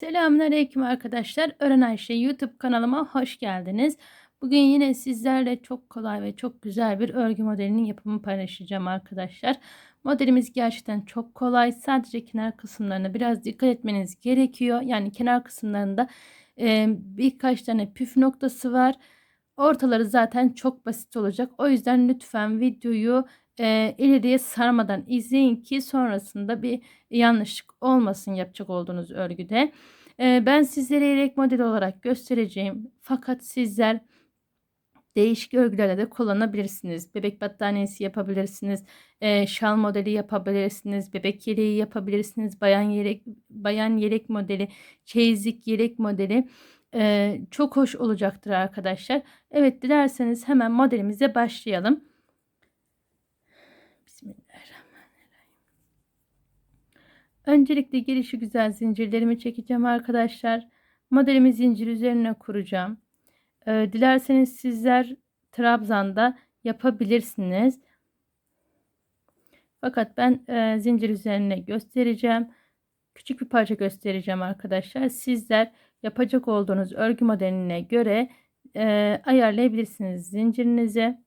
Selamünaleyküm arkadaşlar. Öğren Ayşe YouTube kanalıma hoş geldiniz. Bugün yine sizlerle çok kolay ve çok güzel bir örgü modelinin yapımını paylaşacağım arkadaşlar. Modelimiz gerçekten çok kolay. Sadece kenar kısımlarına biraz dikkat etmeniz gerekiyor. Yani kenar kısımlarında e, birkaç tane püf noktası var. Ortaları zaten çok basit olacak. O yüzden lütfen videoyu e, ileriye sarmadan izleyin ki sonrasında bir yanlışlık olmasın yapacak olduğunuz örgüde. E, ben sizlere yelek model olarak göstereceğim. Fakat sizler değişik örgülerde de kullanabilirsiniz. Bebek battaniyesi yapabilirsiniz. E, şal modeli yapabilirsiniz. Bebek yeleği yapabilirsiniz. Bayan yelek, bayan yelek modeli, çeyizlik yelek modeli. E, çok hoş olacaktır arkadaşlar. Evet dilerseniz hemen modelimize başlayalım. Öncelikle girişi güzel zincirlerimi çekeceğim arkadaşlar. Modelimi zincir üzerine kuracağım. Ee, dilerseniz sizler trabzanda yapabilirsiniz. Fakat ben e, zincir üzerine göstereceğim. Küçük bir parça göstereceğim arkadaşlar. Sizler yapacak olduğunuz örgü modeline göre e, ayarlayabilirsiniz zincirinizi.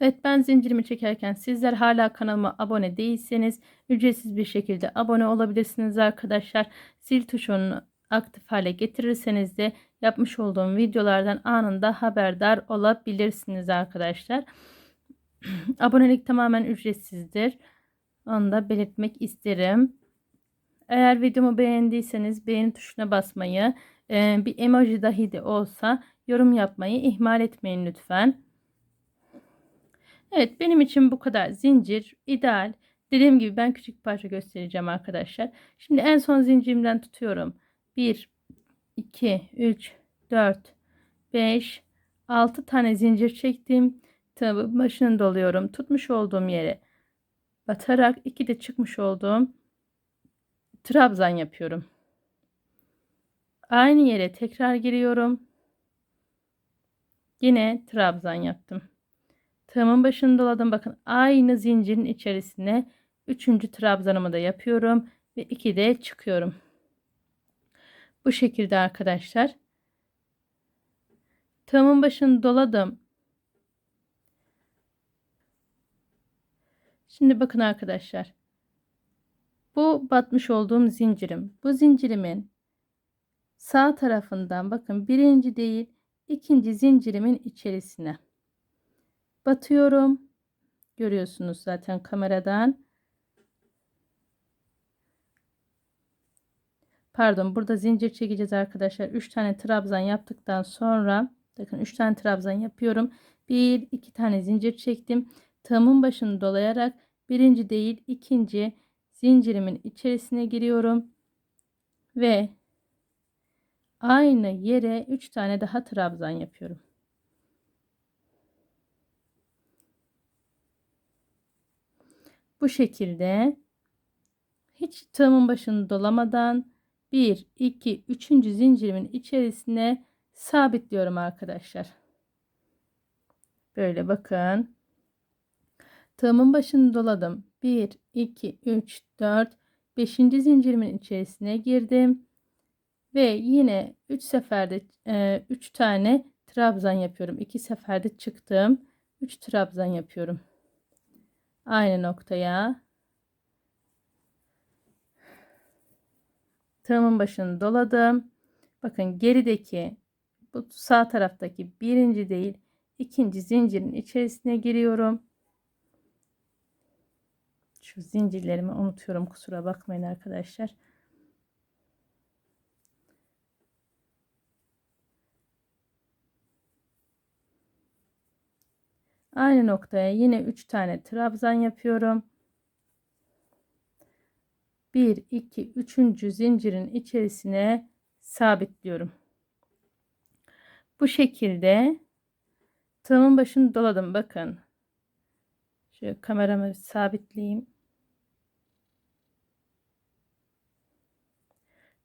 Evet ben zincirimi çekerken sizler hala kanalıma abone değilseniz ücretsiz bir şekilde abone olabilirsiniz arkadaşlar. Zil tuşunu aktif hale getirirseniz de yapmış olduğum videolardan anında haberdar olabilirsiniz arkadaşlar. Abonelik tamamen ücretsizdir. Onu da belirtmek isterim. Eğer videomu beğendiyseniz beğeni tuşuna basmayı, bir emoji dahi de olsa yorum yapmayı ihmal etmeyin lütfen. Evet benim için bu kadar zincir ideal. Dediğim gibi ben küçük parça göstereceğim arkadaşlar. Şimdi en son zincirimden tutuyorum. 1, 2, 3, 4, 5, 6 tane zincir çektim. Tabi başını doluyorum. Tutmuş olduğum yere batarak 2 de çıkmış olduğum trabzan yapıyorum. Aynı yere tekrar giriyorum. Yine trabzan yaptım. Tığımın başını doladım. Bakın aynı zincirin içerisine 3. trabzanımı da yapıyorum. Ve 2 de çıkıyorum. Bu şekilde arkadaşlar. Tığımın başını doladım. Şimdi bakın arkadaşlar. Bu batmış olduğum zincirim. Bu zincirimin sağ tarafından bakın birinci değil ikinci zincirimin içerisine batıyorum. Görüyorsunuz zaten kameradan. Pardon burada zincir çekeceğiz arkadaşlar. 3 tane trabzan yaptıktan sonra bakın 3 tane trabzan yapıyorum. 1 2 tane zincir çektim. Tığımın başını dolayarak birinci değil ikinci zincirimin içerisine giriyorum. Ve aynı yere 3 tane daha trabzan yapıyorum. Bu şekilde hiç tığımın başını dolamadan 1, 2, 3. zincirimin içerisine sabitliyorum arkadaşlar. Böyle bakın. Tığımın başını doladım. 1, 2, 3, 4, 5. zincirimin içerisine girdim. Ve yine 3 seferde 3 e, tane trabzan yapıyorum. 2 seferde çıktım. 3 trabzan yapıyorum aynı noktaya tığımın başını doladım. Bakın gerideki bu sağ taraftaki birinci değil ikinci zincirin içerisine giriyorum. Şu zincirlerimi unutuyorum kusura bakmayın arkadaşlar. Aynı noktaya yine 3 tane trabzan yapıyorum. 1 2 3. zincirin içerisine sabitliyorum. Bu şekilde tığımın başını doladım bakın. Şöyle kameramı sabitleyeyim.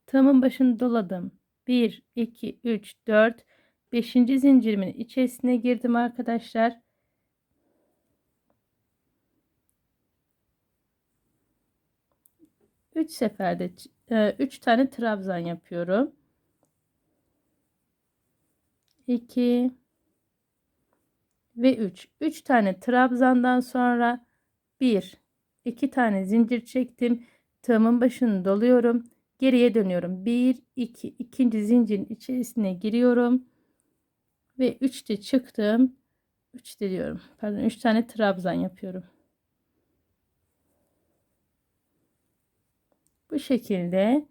Tığımın başını doladım. 1 2 3 4 5. zincirimin içerisine girdim arkadaşlar. 3 seferde 3 tane trabzan yapıyorum. 2 ve 3. 3 tane trabzandan sonra 1 2 tane zincir çektim. Tığımın başını doluyorum. Geriye dönüyorum. 1 2 ikinci zincirin içerisine giriyorum. Ve 3'te çıktım. 3'te diyorum. Pardon 3 tane trabzan yapıyorum. Bu şekilde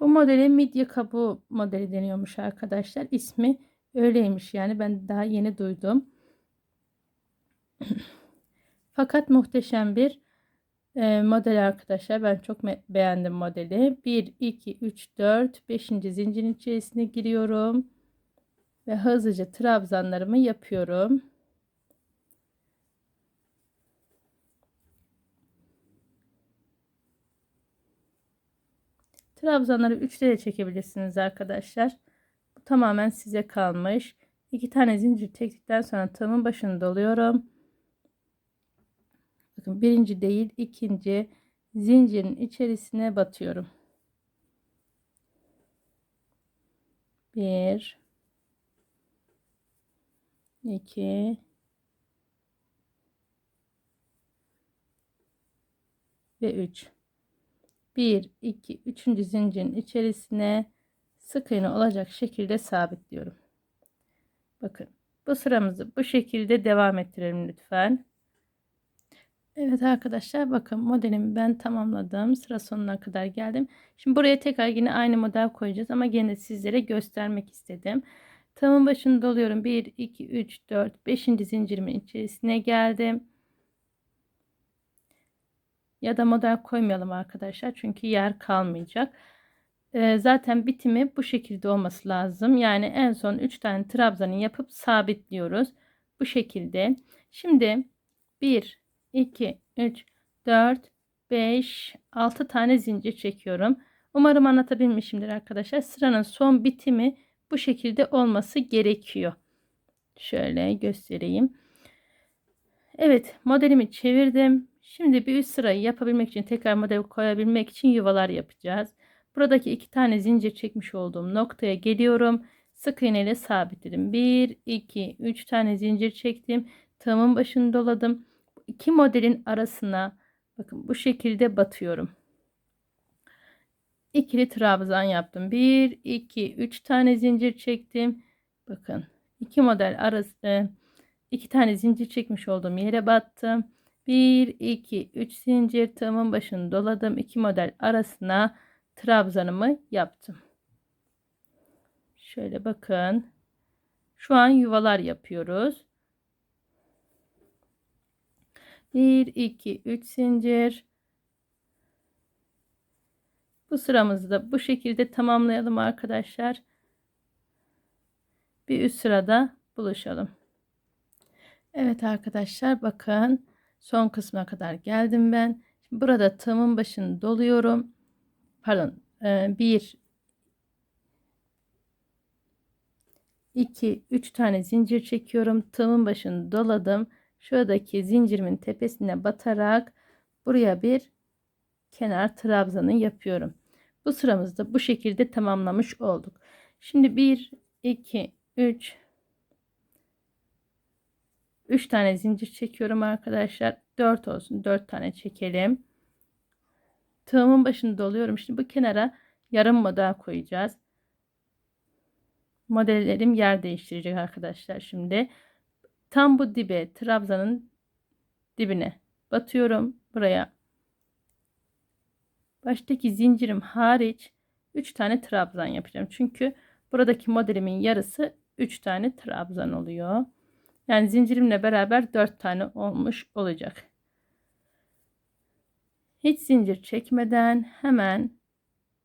bu modele midye kabuğu modeli deniyormuş arkadaşlar. İsmi öyleymiş yani ben daha yeni duydum. Fakat muhteşem bir e, model arkadaşlar. Ben çok beğendim modeli. 1, 2, 3, 4, 5. zincirin içerisine giriyorum. Ve hızlıca trabzanlarımı yapıyorum. Trabzanları 3'te de çekebilirsiniz arkadaşlar. Bu tamamen size kalmış. 2 tane zincir çektikten sonra tığımın başını doluyorum. Bakın birinci değil ikinci zincirin içerisine batıyorum. Bir, iki, ve üç. Bir, iki, üçüncü zincirin içerisine sık iğne olacak şekilde sabitliyorum. Bakın bu sıramızı bu şekilde devam ettirelim lütfen. Evet arkadaşlar bakın modelimi ben tamamladım. Sıra sonuna kadar geldim. Şimdi buraya tekrar yine aynı model koyacağız ama gene sizlere göstermek istedim. Tığımın başını doluyorum. 1, 2, 3, 4, 5. zincirimin içerisine geldim. Ya da model koymayalım arkadaşlar. Çünkü yer kalmayacak. Ee, zaten bitimi bu şekilde olması lazım. Yani en son 3 tane trabzanı yapıp sabitliyoruz. Bu şekilde. Şimdi 1, 2, 3, 4, 5, 6 tane zincir çekiyorum. Umarım anlatabilmişimdir arkadaşlar. Sıranın son bitimi bu şekilde olması gerekiyor. Şöyle göstereyim. Evet modelimi çevirdim. Şimdi bir üst sırayı yapabilmek için tekrar model koyabilmek için yuvalar yapacağız. Buradaki iki tane zincir çekmiş olduğum noktaya geliyorum. Sık iğne ile sabitledim. 1, 2, 3 tane zincir çektim. Tığımın başını doladım iki modelin arasına bakın bu şekilde batıyorum. İkili trabzan yaptım. 1 2 3 tane zincir çektim. Bakın iki model arası iki tane zincir çekmiş olduğum yere battım. 1 2 3 zincir tığımın başını doladım. iki model arasına trabzanımı yaptım. Şöyle bakın. Şu an yuvalar yapıyoruz. 1 2 3 zincir bu sıramızı da bu şekilde tamamlayalım arkadaşlar bir üst sırada buluşalım Evet arkadaşlar bakın son kısma kadar geldim ben Şimdi burada tığımın başını doluyorum pardon 1 2 3 tane zincir çekiyorum tığımın başını doladım şuradaki zincirimin tepesine batarak buraya bir kenar trabzanı yapıyorum. Bu sıramızda bu şekilde tamamlamış olduk. Şimdi 1 2 3 3 tane zincir çekiyorum arkadaşlar. 4 olsun. 4 tane çekelim. Tığımın başını doluyorum. Şimdi bu kenara yarım model koyacağız. Modellerim yer değiştirecek arkadaşlar şimdi. Tam bu dibe trabzanın dibine batıyorum buraya. Baştaki zincirim hariç 3 tane trabzan yapacağım. Çünkü buradaki modelimin yarısı 3 tane trabzan oluyor. Yani zincirimle beraber 4 tane olmuş olacak. Hiç zincir çekmeden hemen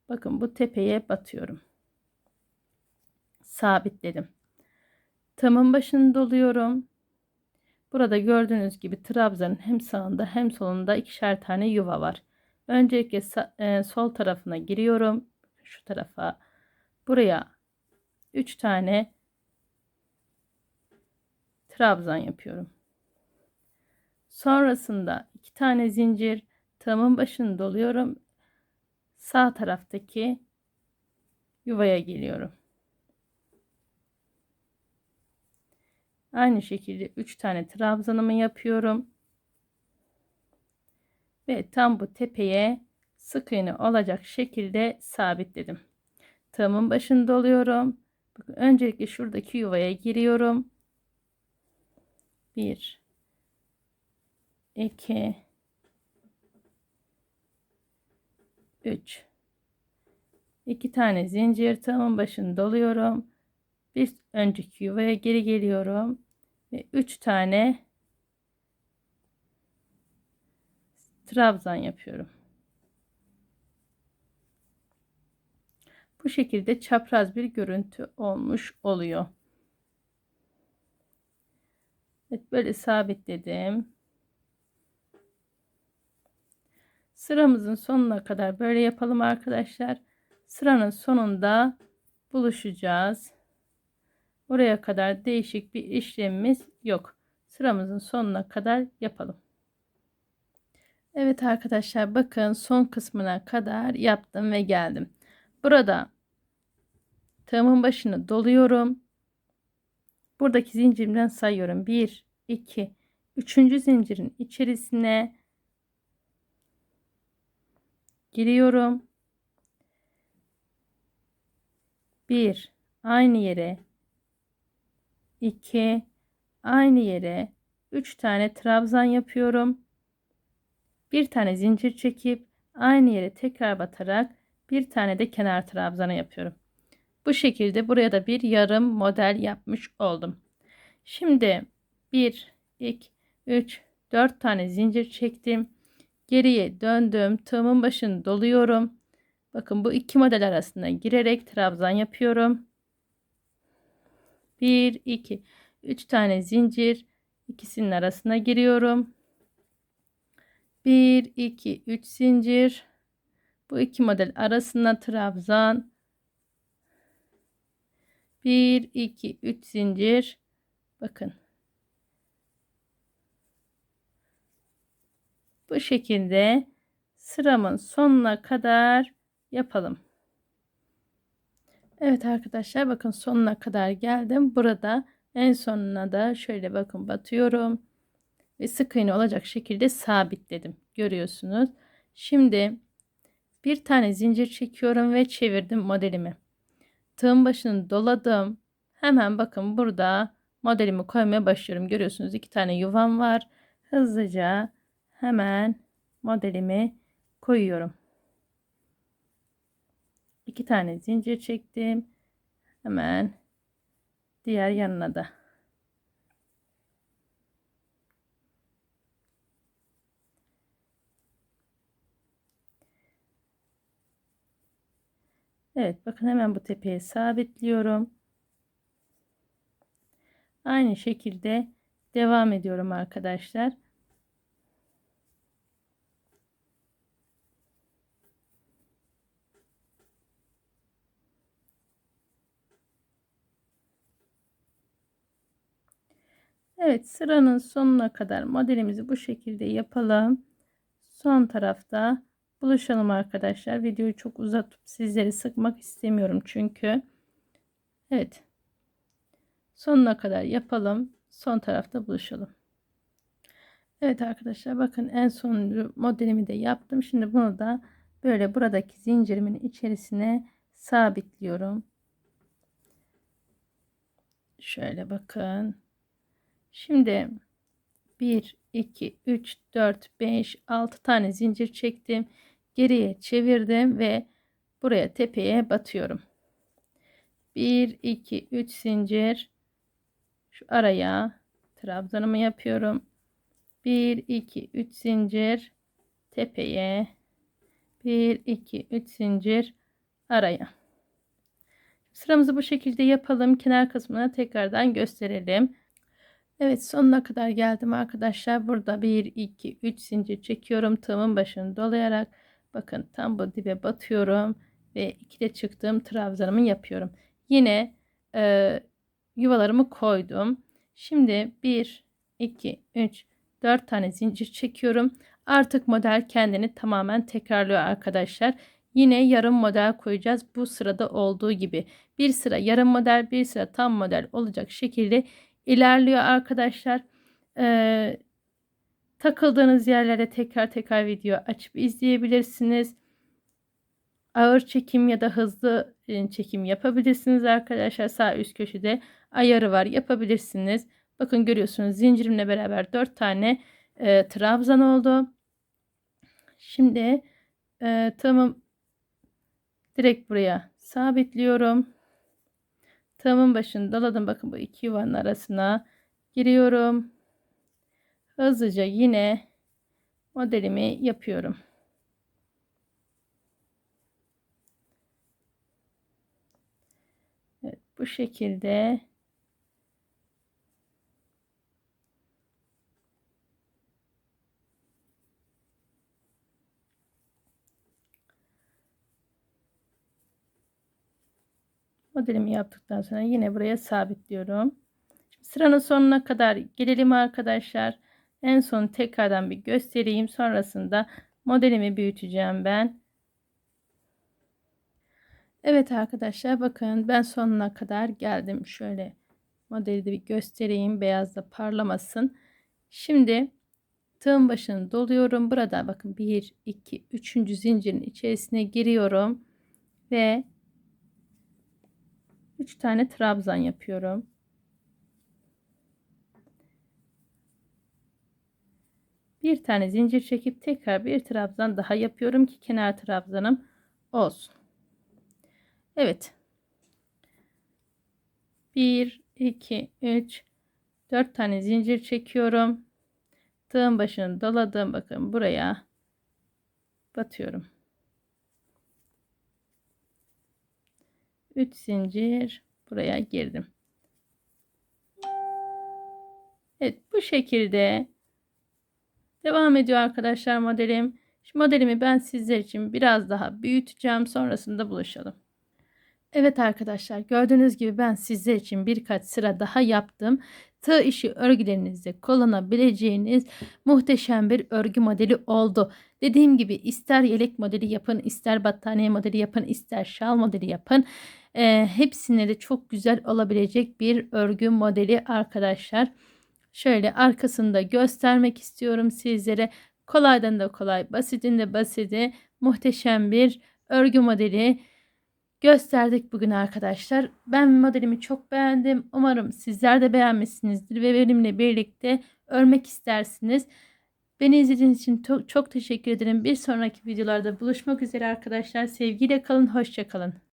bakın bu tepeye batıyorum. Sabitledim. Tamın başını doluyorum. Burada gördüğünüz gibi trabzanın hem sağında hem solunda ikişer tane yuva var. Öncelikle e, sol tarafına giriyorum. Şu tarafa. Buraya 3 tane trabzan yapıyorum. Sonrasında 2 tane zincir tığımın başını doluyorum. Sağ taraftaki yuvaya geliyorum. Aynı şekilde 3 tane trabzanımı yapıyorum. Ve tam bu tepeye sık iğne olacak şekilde sabitledim. Tığımın başını doluyorum. Bakın öncelikle şuradaki yuvaya giriyorum. 1 2 3 2 tane zincir tığımın başını doluyorum. Bir önceki yuvaya geri geliyorum ve 3 tane trabzan yapıyorum. Bu şekilde çapraz bir görüntü olmuş oluyor. Evet böyle sabitledim. Sıramızın sonuna kadar böyle yapalım arkadaşlar. Sıranın sonunda buluşacağız. Oraya kadar değişik bir işlemimiz yok. Sıramızın sonuna kadar yapalım. Evet arkadaşlar bakın son kısmına kadar yaptım ve geldim. Burada tığımın başını doluyorum. Buradaki zincirimden sayıyorum. 1, 2, 3. zincirin içerisine giriyorum. 1 aynı yere 2 aynı yere 3 tane trabzan yapıyorum. Bir tane zincir çekip aynı yere tekrar batarak bir tane de kenar trabzanı yapıyorum. Bu şekilde buraya da bir yarım model yapmış oldum. Şimdi 1 2 3 4 tane zincir çektim. Geriye döndüm. Tığımın başını doluyorum. Bakın bu iki model arasında girerek trabzan yapıyorum. 1 2 3 tane zincir ikisinin arasına giriyorum. 1 2 3 zincir bu iki model arasında trabzan 1 2 3 zincir bakın bu şekilde sıramın sonuna kadar yapalım. Evet arkadaşlar bakın sonuna kadar geldim. Burada en sonuna da şöyle bakın batıyorum. Ve sık iğne olacak şekilde sabitledim. Görüyorsunuz. Şimdi bir tane zincir çekiyorum ve çevirdim modelimi. Tığın başını doladım. Hemen bakın burada modelimi koymaya başlıyorum. Görüyorsunuz iki tane yuvam var. Hızlıca hemen modelimi koyuyorum. İki tane zincir çektim. Hemen diğer yanına da. Evet bakın hemen bu tepeye sabitliyorum. Aynı şekilde devam ediyorum arkadaşlar. Evet sıranın sonuna kadar modelimizi bu şekilde yapalım. Son tarafta buluşalım arkadaşlar. Videoyu çok uzatıp sizleri sıkmak istemiyorum çünkü. Evet. Sonuna kadar yapalım. Son tarafta buluşalım. Evet arkadaşlar bakın en son modelimi de yaptım. Şimdi bunu da böyle buradaki zincirimin içerisine sabitliyorum. Şöyle bakın. Şimdi 1, 2, 3, 4, 5, 6 tane zincir çektim. Geriye çevirdim ve buraya tepeye batıyorum. 1, 2, 3 zincir. Şu araya trabzanımı yapıyorum. 1, 2, 3 zincir. Tepeye. 1, 2, 3 zincir. Araya. Sıramızı bu şekilde yapalım. Kenar kısmına tekrardan gösterelim. Evet sonuna kadar geldim arkadaşlar. Burada 1, 2, 3 zincir çekiyorum. Tığımın başını dolayarak bakın tam bu dibe batıyorum. Ve ikide çıktığım trabzanımı yapıyorum. Yine e, yuvalarımı koydum. Şimdi 1, 2, 3, 4 tane zincir çekiyorum. Artık model kendini tamamen tekrarlıyor arkadaşlar. Yine yarım model koyacağız. Bu sırada olduğu gibi. Bir sıra yarım model, bir sıra tam model olacak şekilde ilerliyor arkadaşlar. Ee, takıldığınız yerlere tekrar tekrar video açıp izleyebilirsiniz. Ağır çekim ya da hızlı e, çekim yapabilirsiniz arkadaşlar. Sağ üst köşede ayarı var yapabilirsiniz. Bakın görüyorsunuz zincirimle beraber 4 tane e, trabzan oldu. Şimdi e, tığımı direkt buraya sabitliyorum. Tığımın başını daladım. Bakın bu iki yuvanın arasına giriyorum. Hızlıca yine modelimi yapıyorum. Evet, bu şekilde modelimi yaptıktan sonra yine buraya sabitliyorum. Şimdi sıranın sonuna kadar gelelim arkadaşlar. En son tekrardan bir göstereyim. Sonrasında modelimi büyüteceğim ben. Evet arkadaşlar bakın ben sonuna kadar geldim. Şöyle modeli de bir göstereyim. Beyaz da parlamasın. Şimdi tığın başını doluyorum. Burada bakın 1, 2, 3. zincirin içerisine giriyorum. Ve 3 tane trabzan yapıyorum. Bir tane zincir çekip tekrar bir trabzan daha yapıyorum ki kenar trabzanım olsun. Evet. 1 2 3 4 tane zincir çekiyorum. Tığın başını doladım. Bakın buraya batıyorum. 3 zincir buraya girdim. Evet bu şekilde devam ediyor arkadaşlar modelim. Şu modelimi ben sizler için biraz daha büyüteceğim. Sonrasında buluşalım. Evet arkadaşlar gördüğünüz gibi ben sizler için birkaç sıra daha yaptım. Tığ işi örgülerinizde kullanabileceğiniz muhteşem bir örgü modeli oldu. Dediğim gibi ister yelek modeli yapın, ister battaniye modeli yapın, ister şal modeli yapın. E, hepsine de çok güzel olabilecek bir örgü modeli arkadaşlar. Şöyle arkasında göstermek istiyorum sizlere. Kolaydan da kolay, basitin de basiti muhteşem bir örgü modeli gösterdik bugün arkadaşlar. Ben modelimi çok beğendim. Umarım sizler de beğenmişsinizdir ve benimle birlikte örmek istersiniz. Beni izlediğiniz için çok, çok teşekkür ederim. Bir sonraki videolarda buluşmak üzere arkadaşlar. Sevgiyle kalın, hoşça kalın.